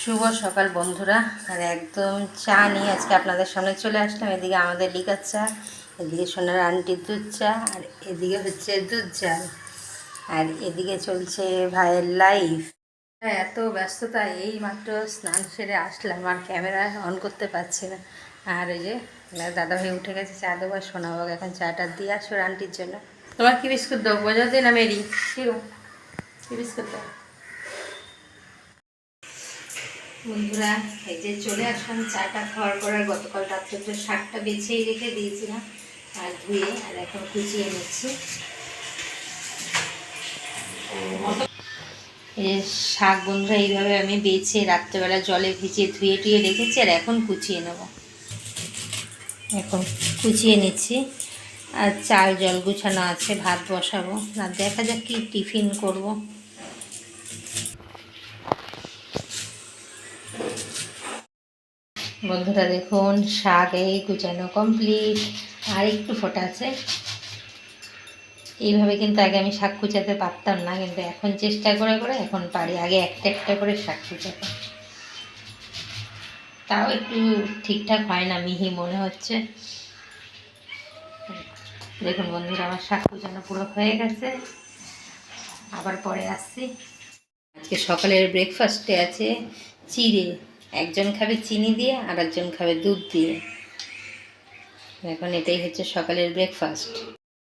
শুভ সকাল বন্ধুরা। আর একদম চা নিয়ে আজকে আপনাদের সামনে চলে আসলাম। এদিকে আমাদের লিকার চা, এদিকে সোনার আন্টির দুধ চা, আর এদিকে হচ্ছে দুধ চাল আর এদিকে চলছে ভাইয়ের লাইফ এত ব্যস্ততা এই মাত্র স্নান সেরে আসলাম, আর ক্যামেরা অন করতে পারছি না। আর ওই যে দাদা ভাই উঠে গেছে, চা দেবো আর সোনাবাগ এখন চাটা দিয়ে আসো আন্টির জন্য। তোমার কি বিস্কুট দেবো? বোঝাতে না, মেরি। কি বিস্কুট দেবো? বন্ধুরা, এই যে চলে আসলাম চাটা খাওয়ার পর, আর গতকাল রাত্রে তো শাকটা বেছেই রেখে দিয়েছিলাম, আর ধুয়ে, আর এখন কুচিয়ে নিচ্ছি। এই শাক বন্ধুরা, এইভাবে আমি বেছে রাত্রেবেলা জলে ভিজিয়ে ধুয়ে টুয়ে রেখেছি, আর এখন কুচিয়ে নেব। এখন কুচিয়ে নিচ্ছি, আর চাল জল গুছানো আছে, ভাত বসাবো। আর দেখা যাক কি টিফিন করব। বন্ধুরা দেখুন, শাক এই কুচানো কমপ্লিট আর একটু ফোটা আছে। এইভাবে কিন্তু আগে আমি শাক কুচাতে পারতাম না, কিন্তু এখন চেষ্টা করে করে এখন পারি। আগে একটা একটা করে শাক কুচাতে। তাও একটু ঠিকঠাক হয় না, মিহি মনে হচ্ছে। দেখুন বন্ধুরা, আমার শাক কুচানো পুরো হয়ে গেছে। আবার পরে আসছি। আজকে সকালের ব্রেকফাস্টে আছে চিড়ে। একজন খাবে চিনি দিয়ে আর একজন খাবে দুধ দিয়ে। এখন এটাই হচ্ছে সকালের ব্রেকফাস্ট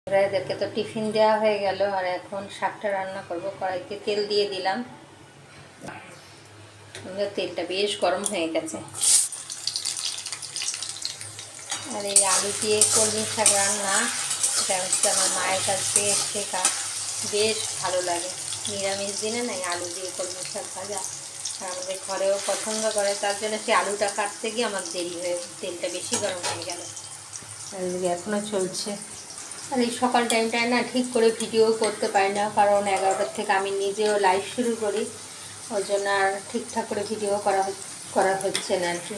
এদেরকে তো টিফিন দেওয়া হয়ে গেল, আর এখন শাকটা রান্না করব। কড়াইতে তেল দিয়ে দিলাম। তেলটা বেশ গরম হয়ে গেছে। আর এই আলু দিয়ে কলমি শাক রান্না, এটা হচ্ছে আমার মায়ের কাছ থেকে শেখা। বেশ ভালো লাগে। নিরামিষ দিনে না আলু দিয়ে কলমি শাক ভাজা। আমাদের ঘরেও পছন্দ করে তার জন্য সেই আলুটা কাটতে গিয়ে আমার দেরি হয়ে তেলটা বেশি গরম হয়ে গেল। এখনও চলছে। আর এই সকাল টাইমটায় না ঠিক করে ভিডিও করতে পারি না কারণ এগারোটার থেকে আমি নিজেও লাইভ শুরু করি। ওই জন্য আর ঠিকঠাক করে ভিডিও করা করা হচ্ছে না আর কি।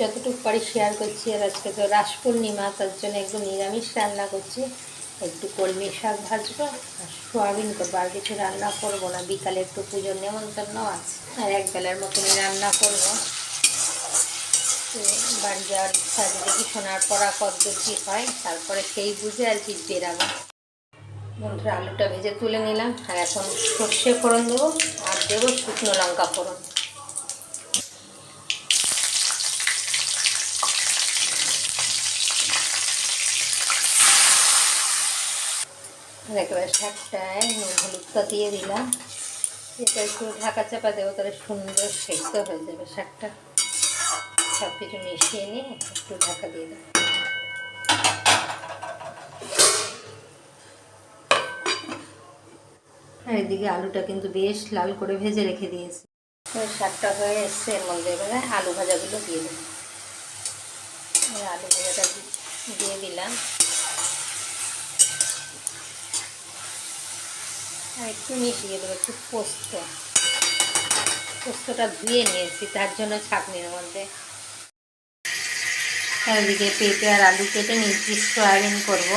যতটুকু পারি শেয়ার করছি। আর আজকে তো রাস পূর্ণিমা তার জন্য একদম নিরামিষ রান্না করছি। একটু কলমি শাক ভাজবো আর সোয়াবিন করব। আর কিছু রান্না করব না, বিকালে একটু পুজোর নেমন্তন্ন আছে। আর এক বেলার মতনই রান্না করব। বাড়ি যাওয়ার ইচ্ছা আছে দেখি শোনার পড়া কদ্দূর কী হয়, তারপরে সেই বুঝে আর কি বেরাবো। বন্ধুরা, আলুটা ভেজে তুলে নিলাম। আর এখন সর্ষে ফোড়ন দেবো, আর দেবো শুকনো লঙ্কা ফোড়ন। একেবারে শাকটায় নুন হলুদটা দিয়ে দিলাম। এটা একটু ঢাকা চাপা দেবো, তাহলে সুন্দর সেদ্ধ হয়ে যাবে শাকটা। সব কিছু মিশিয়ে নিয়ে একটু ঢাকা দিয়ে দেবো। আর এদিকে আলুটা কিন্তু বেশ লাল করে ভেজে রেখে দিয়েছি। শাকটা হয়ে এসছে এর মধ্যে এবারে আলু ভাজাগুলো দিয়ে দেবো। আলু ভাজাটা দিয়ে দিলাম। আর একটু মিশিয়ে দেবো, একটু পোস্ত। পোস্তটা ধুয়ে নিয়েছি, তার জন্য ছাঁকনির মধ্যে। এদিকে পেঁপে আর আলু কেটে নিয়েছি সয়াবিন করব।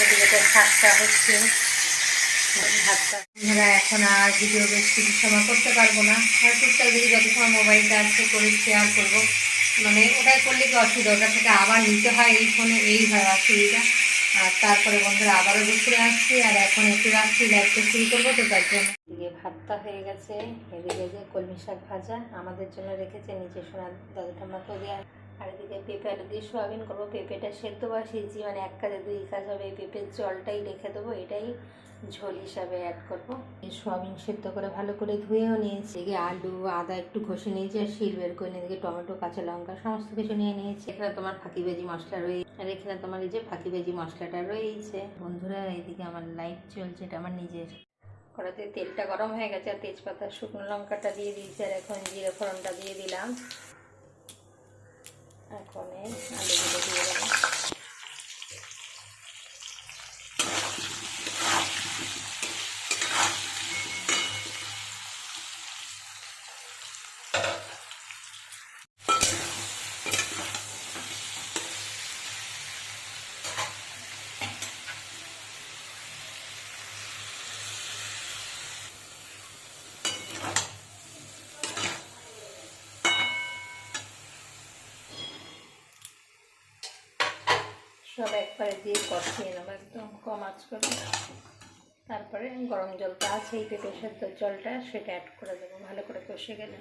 এদিকে তো শাকটা হচ্ছে। ভাতটা এখন আর ভিডিও বেশ কিছু সময় করতে পারব না। আর টুকটাক যদি যত সময় মোবাইলটা আছে করে শেয়ার করব। মানে ওটাই করলে কি অসুবিধা? ওটা থেকে আবার নিতে হয় এই ফোনে, এই হয় অসুবিধা। আর তারপরে বন্ধুরা আবারও দুপুরে আসছি, আর এখন একটু রাখছি লাইভটা শুরু করব, তো তার জন্য এদিকে ভাতটা হয়ে গেছে, এদিকে যে কলমি শাক ভাজা আমাদের জন্য রেখেছে নিচে সোনার দাদু ঠাম্মাকেও দেওয়া আর এদিকে পেঁপে আলু দিয়ে সোয়াবিন করব। পেঁপেটা সেদ্ধ বসিয়েছি মানে এক কাজে দুই কাজ হবে। এই পেঁপের জলটাই রেখে দেবো, এটাই ঝোল হিসাবে অ্যাড করব। সোয়াবিন সেদ্ধ করে ভালো করে ধুয়েও নিয়েছি। এদিকে আলু, আদা একটু ঘষে নিয়েছি আর শিল বের করে নিয়ে টমেটো, কাঁচা লঙ্কা সমস্ত কিছু নিয়ে নিয়েছি। এখানে তোমার ফাঁকি ভেজি মশলা রয়েছে আর এখানে তোমার এই যে ফাঁকি ভেজি মশলাটা রয়েছে। বন্ধুরা এইদিকে আমার লাইফ চলছে, এটা আমার নিজের। কড়াতে তেলটা গরম হয়ে গেছে, আর তেজপাতা, শুকনো লঙ্কাটা দিয়ে দিয়েছি, আর এখন জিরে ফোড়নটা দিয়ে দিলাম। এখন এই সব একবারে দিয়ে কষিয়ে নেব, একদম কম আঁচ করে। তারপরে গরম জলটা আছে, এই পেঁপে সেদ্ধ জলটা সেটা অ্যাড করে দেবো, ভালো করে কষে গেলে।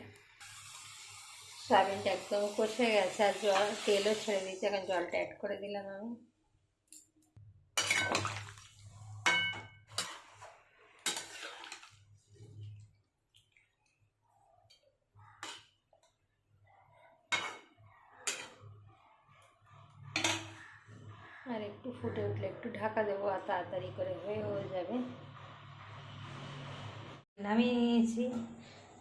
সয়াবিনটা একদম কষে গেছে, আর জল তেলও ছেড়ে দিয়েছে, এখন জলটা অ্যাড করে দিলাম আমি আর একটু ফুটে উঠলে একটু ঢাকা দেবো আর তাড়াতাড়ি করে হয়ে হয়ে যাবে। নামিয়ে নিয়েছি।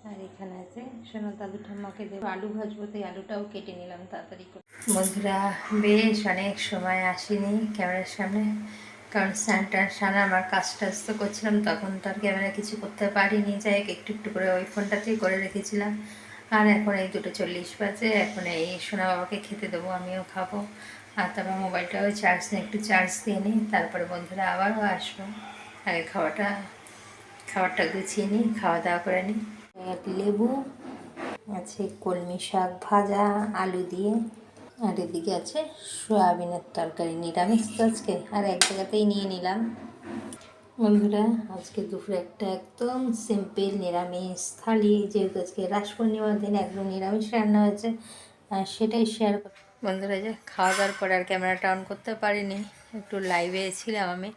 আর এখানে আছে সোনা দাদু ঠাম্মাকে দেবো। আলু ভাজবো তাই আলুটাও কেটে নিলাম তাড়াতাড়ি করে। বন্ধুরা বেশ অনেক সময় আসিনি ক্যামেরার সামনে। কারণ স্যান্টার সানা আমার কাজ টাজ তো করছিলাম তখন তো আর ক্যামেরা কিছু করতে পারিনি। যাই হোক একটু একটু করে ওই ফোনটাতেই করে রেখেছিলাম। আর এখন এই দুটো চল্লিশ বাজে, এখন এই সোনা বাবাকে খেতে দেবো, আমিও খাব। আর তারপর মোবাইলটাও চার্জ নিয়ে একটু চার্জ দিয়ে নিই, তারপরে বন্ধুরা আবারও আসব। আগে খাওয়াটা খাবারটা গুছিয়ে নিই, খাওয়া দাওয়া করে নিই। এক লেবু, আছে কলমি শাক ভাজা, আলু দিয়ে। আর এদিকে আছে সয়াবিনের তরকারি, নিরামিষ আজকে, আর এক জায়গাতেই নিয়ে নিলাম। বন্ধুরা, আজকে দুপুরে একটা একদম সিম্পল নিরামিষ। থালি, যেহেতু আজকে রাস পূর্ণিমার দিন একদম নিরামিষ রান্না হয়েছে সেটাই শেয়ার কর বন্ধুরা যে খাওয়া দাওয়ার পরে আর ক্যামেরাটা অন করতে পারিনি, একটু লাইভে ছিলাম আমি,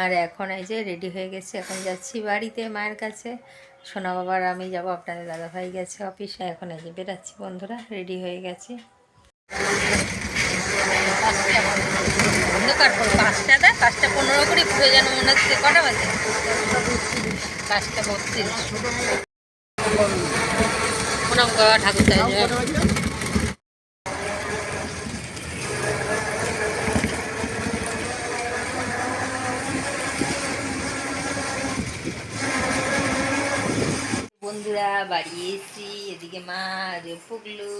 আর এখন এই যে রেডি হয়ে গেছি, এখন যাচ্ছি বাড়িতে মায়ের কাছে। সোনা বাবার, আমি যাব, আপনাদের দাদাভাই গেছে অফিসে এখন এই যে বেরাচ্ছি বন্ধুরা রেডি হয়ে গেছি। অন্ধকার পাঁচটা দেয় পাঁচটা পনেরো করে ঘুরে যেন মনে হচ্ছে কটা বাজে? পাঁচটা বত্রিশ। ঠাকুর বন্ধুরা, বাড়ি এসি এদিকে মা পুগলু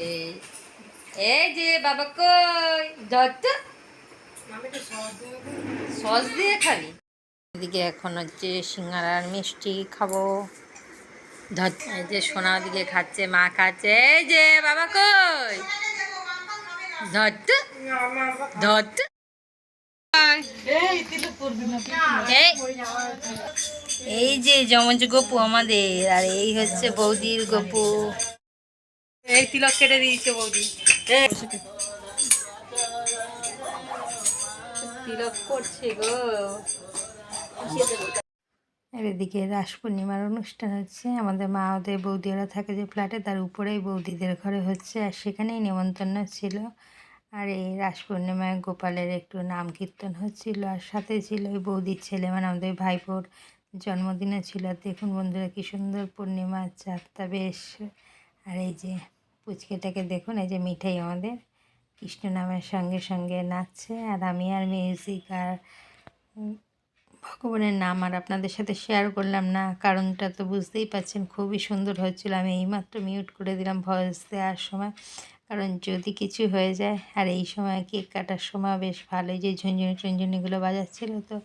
এই- এই যে বাবা কই? ধরত সস দিয়ে খাবি? এদিকে এখন হচ্ছে সিঙ্গারার মিষ্টি খাব। এই যে সোনা দিকে খাচ্ছে মা খাচ্ছে। এই যে বাবা কই? ধরত ধরত এই এই যে যমজ গপু আমাদের আর এই হচ্ছে বৌদির গপু। এই তিলক কেটে দিয়েছে বৌদি। এদিকে রাস পূর্ণিমার অনুষ্ঠান হচ্ছে। আমাদের মা ওদের বৌদি ওরা থাকে যে ফ্ল্যাটে তার উপরেই বৌদিদের ঘরে হচ্ছে, আর সেখানেই নেমন্তন্ন ছিল। আর এই রাস পূর্ণিমায় গোপালের একটু নাম কীর্তন হচ্ছিল, আর সাথে ছিল ওই বৌদির ছেলে মানে আমাদের ভাইপোর জন্মদিনে ছিল। দেখুন বন্ধুরা, কী সুন্দর পূর্ণিমার চাঁদটা বেশ। আর এই যে পুচকেটাকে দেখুন, এই যে মিঠাই আমাদের, কৃষ্ণ নামের সঙ্গে সঙ্গে নাচছে, আর আমি আর মিউজিক আর ভগবানের নাম আর আপনাদের সাথে শেয়ার করলাম না, কারণটা তো বুঝতেই পারছেন খুবই সুন্দর হচ্ছিল আমি এইমাত্র মিউট করে দিলাম ভয়েস দেওয়ার সময়, কারণ যদি কিছু হয়ে যায়, আর এই সময় কেক কাটার সময় বেশ ভালোই যে ঝুনঝুনি ঝুনঝুনিগুলো বাজাচ্ছিল তো,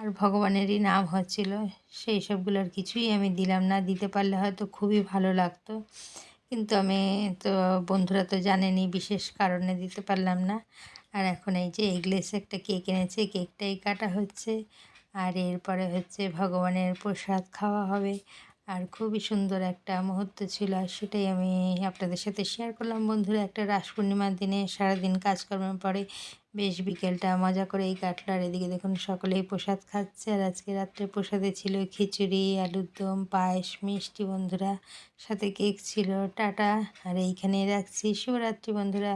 আর ভগবানেরই নাম হচ্ছিল, সেই সবগুলোর কিছুই আমি দিলাম না, দিতে পারলে হয়তো খুবই ভালো লাগতো। কিন্তু আমি তো বন্ধুরা তো জানেনি, বিশেষ কারণে দিতে পারলাম না। আর এখন এই যে এগলেস একটা কেক এনেছে, কেকটাই কাটা হচ্ছে। আর এরপরে হচ্ছে ভগবানের প্রসাদ খাওয়া হবে। আর খুবই সুন্দর একটা মুহূর্ত ছিল আর সেটাই আমি আপনাদের সাথে শেয়ার করলাম। বন্ধুরা, একটা রাস পূর্ণিমার দিনে সারাদিন কাজকর্মের পরে বেশ বিকেলটা মজা করেই কাটলো। আর এদিকে দেখুন, সকলেই প্রসাদ খাচ্ছে। আর আজকে রাত্রে প্রসাদে ছিল খিচুড়ি, আলুর দম, পায়েস, মিষ্টি বন্ধুরা, সাথে কেক ছিল, টাটা। আর এইখানে রাখছি। শুভরাত্রি বন্ধুরা।